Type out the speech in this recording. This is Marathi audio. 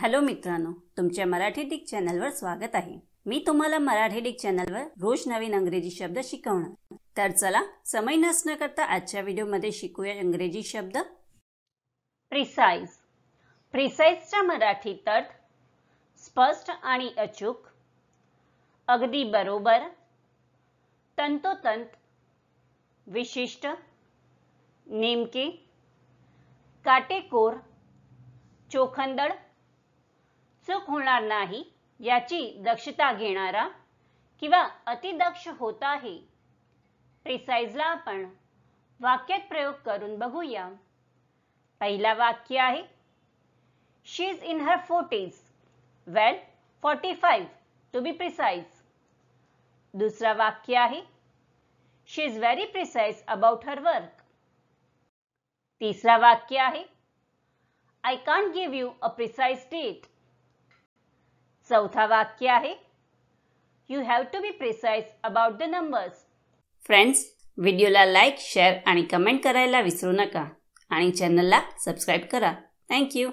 हॅलो मित्रांनो तुमच्या मराठी डिक चॅनलवर स्वागत आहे. मी तुम्हाला मराठी डिक चॅनलवर रोज नवीन अंग्रेजी शब्द शिकवणार. तर चला समय नसणं करता आजच्या व्हिडिओमध्ये शिकूया इंग्रजी शब्द. प्रिसाइज प्रिसाइजचा मराठीत अर्थ स्पष्ट आणि अचूक अगदी बरोबर तंतोतंत विशिष्ट नेमके काटेकोर चोखंदळ चूक होणार नाही याची दक्षता घेणारा किंवा अतिदक्ष होत आहे. प्रिसाइजला आपण वाक्यात प्रयोग करून बघूया. पहिला वाक्य आहे she is in her forties well forty five to be precise दुसरा वाक्य आहे she is very precise about her work तिसरा वाक्य आहे I can't give you a precise date चौथा वाक्य आहे. You have to be precise about the numbers friends व्हिडिओला लाईक शेअर आणि कमेंट करायला विसरू नका. आणि चॅनलला सबस्क्राईब करा. थँक्यू